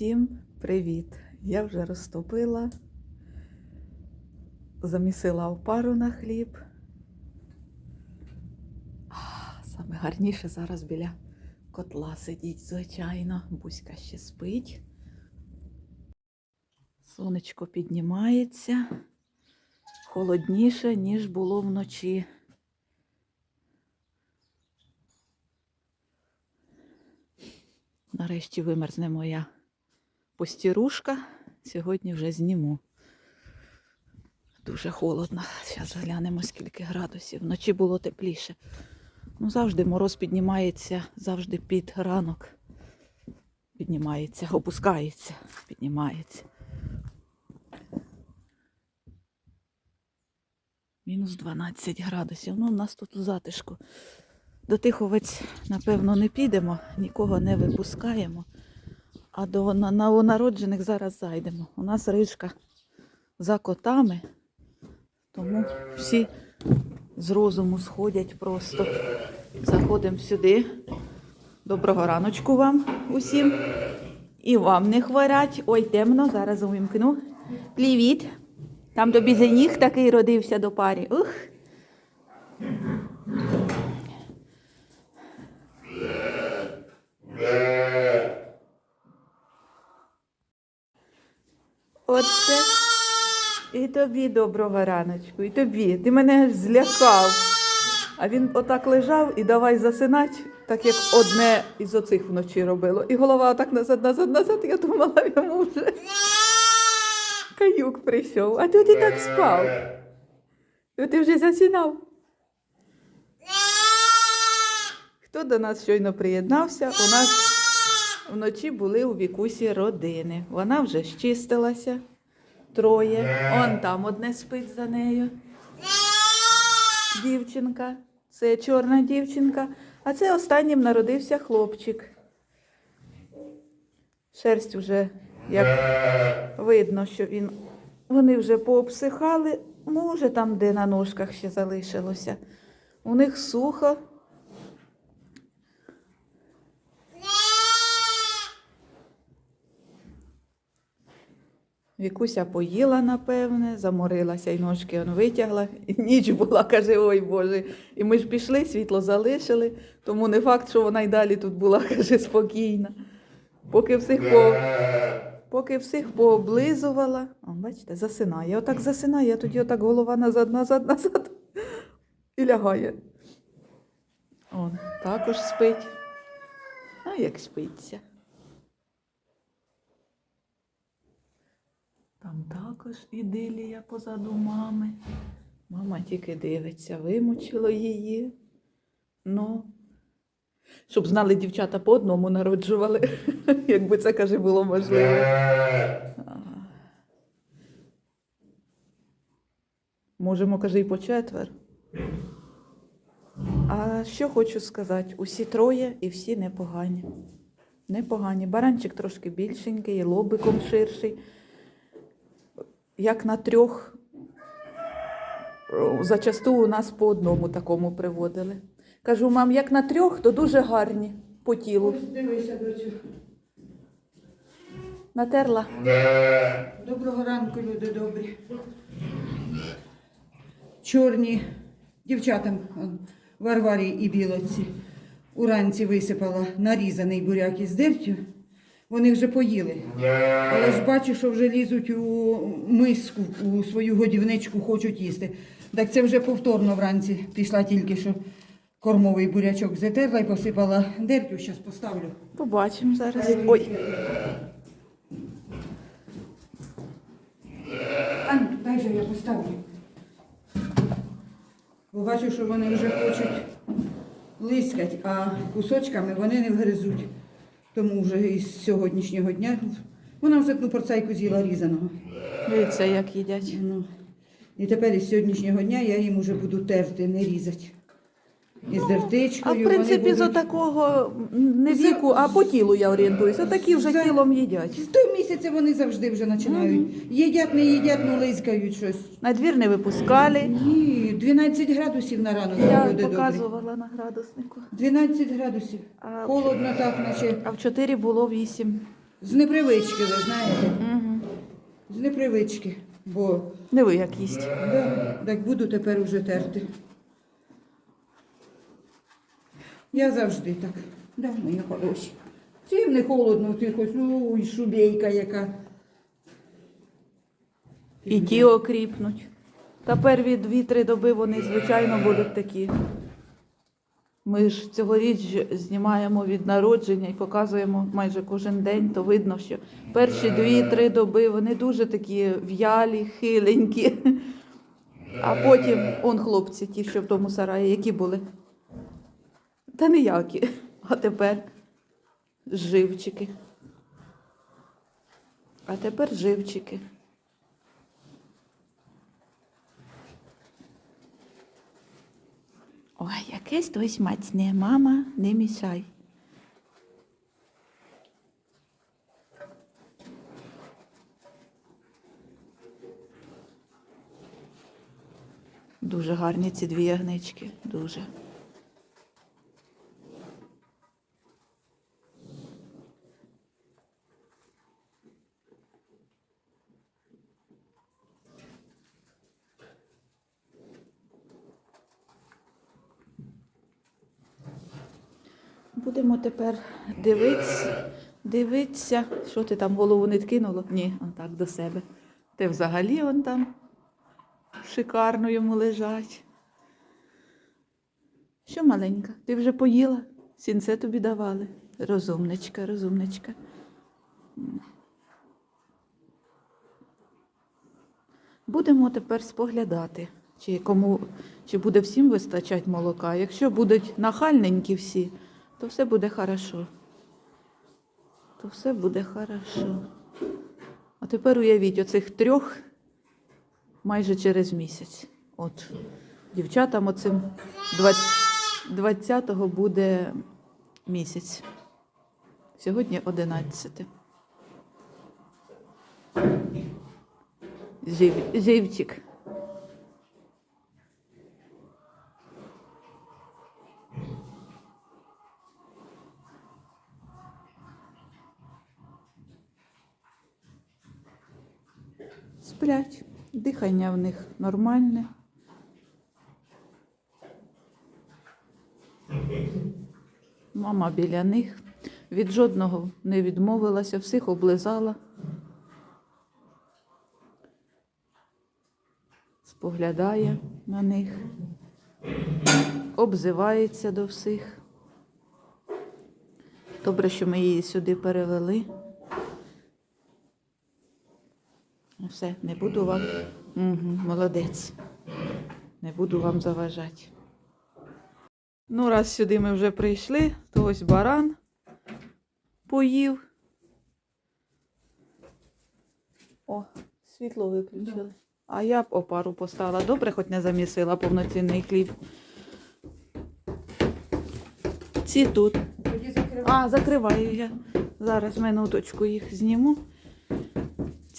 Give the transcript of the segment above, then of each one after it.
Усім привіт! Я вже розтопила, замісила опару на хліб. Саме гарніше зараз біля котла сидіть, звичайно. Буська ще спить. Сонечко піднімається холодніше, ніж було вночі. Нарешті вимерзне моя постірушка. Сьогодні вже зніму. Дуже холодно. Зараз глянемо, скільки градусів. Вночі було тепліше. Ну, завжди мороз піднімається, завжди під ранок. Піднімається, опускається, піднімається. Мінус 12 градусів. Ну, у нас тут у затишку. До Тиховець, напевно, не підемо, нікого не випускаємо. А до на- новонароджених зараз зайдемо. У нас рижка за котами, тому всі з розуму сходять просто. Заходимо сюди. Доброго раночку вам усім. І вам не хворять. Ой, темно, зараз увімкну. Привіт. Там тобі жених такий родився до парі. Ух. Оце. І тобі доброго раночку, і тобі. Ти мене злякав. А він отак лежав і давай засинать, так як одне із оцих вночі робило. І голова отак назад, назад, назад. Я думала, йому вже каюк прийшов. А тут і так спав. І ти вже засинав. Хто до нас щойно приєднався? У нас вночі були у вікусі родини. Вона вже щистилася. Троє. Он там одне спить за нею. Дівчинка. Це чорна дівчинка. А це останнім народився хлопчик. Шерсть вже як видно, що він. Вони вже пообсихали. Може, там, де на ножках ще залишилося. У них сухо. Вікуся поїла, напевне, заморилася і ножки он витягла. І ніч була, каже, ой Боже. І ми ж пішли, світло залишили, тому не факт, що вона й далі тут була, каже, спокійна. Поки всіх, по... Поки всіх пооблизувала, О, бачите, засинає. Отак засинає, тоді отак голова назад, назад, назад і лягає. Он також спить. А як спиться. Там також ідилія позаду мами. Мама тільки дивиться, вимучило її. Ну, щоб знали, дівчата по одному народжували, якби це, каже, було можливо. Можемо, каже, і по четвер. А що хочу сказати? Усі троє і всі непогані. Непогані. Баранчик трошки більшенький, лобиком ширший як на трьох, зачасту у нас по одному такому приводили. Кажу, мам, як на трьох, то дуже гарні по тілу. Дивися, доцю. Натерла. Доброго ранку, люди добрі. Чорні дівчатам Варварі і білоці. Уранці висипала нарізаний буряк із дертю. Вони вже поїли. Але ж бачу, що вже лізуть у миску, у свою годівничку, хочуть їсти. Так це вже повторно вранці пішла тільки що кормовий бурячок затерла і посипала дертю. Зараз поставлю. Побачимо зараз. Ой, А, ну, дай же я поставлю. Бо бачу, що вони вже хочуть лискать, а кусочками вони не вгризуть. Тому вже із сьогоднішнього дня вона вже одну порцайку з'їла різаного. дивіться, як їдять. Ну, і тепер із сьогоднішнього дня я їм вже буду терти, не різати. Із А дертичкою. в принципі, з отакого не За- віку, а по тілу я орієнтуюся. Такі вже За- тілом їдять. З того місяця вони завжди вже починають. Їдять, не їдять, ну лискають щось. На двір не випускали. Ні, 12 градусів на ранок. Я люди добрі. показувала на градуснику. 12 градусів. А, Холодно так, наче. а в 4 було 8. З непривички, ви знаєте. Угу. З непривички. Бо Не ви як їсть. да, так буду тепер уже терти. Я завжди так. Да, мої хороші. Цим не холодно, ти хоч, ой, шубейка яка. І ті окріпнуть. Та перві дві-три доби вони, звичайно, будуть такі. Ми ж цьогоріч знімаємо від народження і показуємо майже кожен день, то видно, що перші дві-три доби вони дуже такі в'ялі, хиленькі. А потім, он хлопці, ті, що в тому сараї, які були. Та ніякі. А тепер живчики. А тепер живчики. Ой, якесь той смачне, мама, не мішай. Дуже гарні ці дві ягнички, дуже. Будемо тепер дивитися, дивитися, що ти там голову не вкинуло? Ні, он так до себе. Ти взагалі он там шикарно йому лежать. Що маленька, ти вже поїла? Сінце тобі давали. Розумничка, розумничка. Будемо тепер споглядати, чи кому чи буде всім вистачати молока. Якщо будуть нахальненькі всі, то все буде хорошо. То все буде хорошо. А тепер уявіть, оцих трьох майже через місяць. От дівчатам оцим 20-го буде місяць. Сьогодні 11. Жив, живчик. Сплять. Дихання в них нормальне. Мама біля них. Від жодного не відмовилася, всіх облизала. Споглядає на них, обзивається до всіх. Добре, що ми її сюди перевели. Ну, Все, не буду вам. Угу, молодець. Не буду вам заважати. Ну, раз сюди ми вже прийшли, то ось баран поїв. О, світло виключили. А я б опару поставила. Добре, хоч не замісила повноцінний хліб. Ці тут. А, закриваю я. Зараз минуточку їх зніму.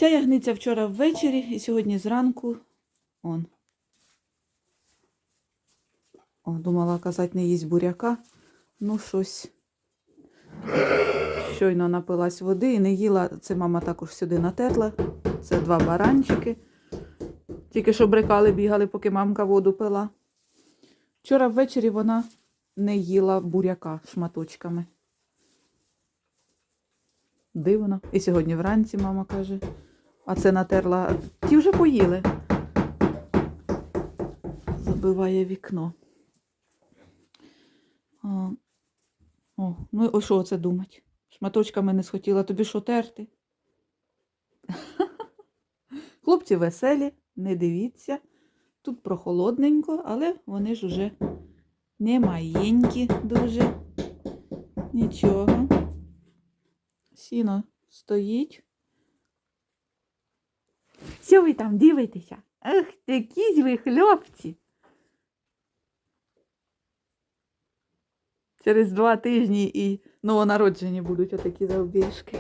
Ця ягниця вчора ввечері і сьогодні зранку. Он. О, думала казати, не їсть буряка. Ну, щось. Щойно напилась води і не їла. Це мама також сюди натерла. Це два баранчики. Тільки що брикали, бігали, поки мамка воду пила. Вчора ввечері вона не їла буряка шматочками. Дивно. І сьогодні вранці мама каже, а це натерла. Ті вже поїли. Забиває вікно. А, о, ну о що це думать? Шматочками не схотіла тобі що терти? Хлопці веселі, не дивіться. Тут прохолодненько, але вони ж уже не маєнькі дуже. Нічого. Сіно стоїть. Що ви там дивитеся? Ах, такі ви хлопці. Через два тижні і новонароджені будуть отакі завбіжки.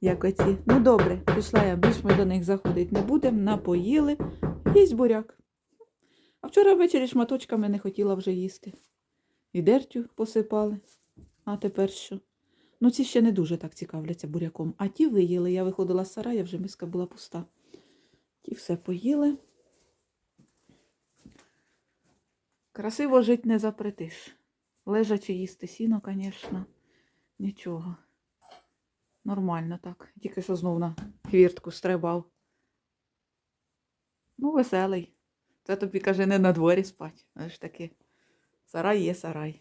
Як оці. Ну добре, пішла я, більш ми до них заходити не будемо, напоїли. Їсть буряк. А вчора ввечері шматочками не хотіла вже їсти. І дертю посипали. А тепер що? Ну, ці ще не дуже так цікавляться буряком. А ті виїли. Я виходила з сарая, вже миска була пуста. Ті все поїли. Красиво жити не запретиш. Лежачи їсти сіно, звісно, нічого. Нормально так. Тільки що знов на хвіртку стрибав. Ну, веселий. Це тобі каже, не на дворі спать. Аж таки. Сарай є сарай.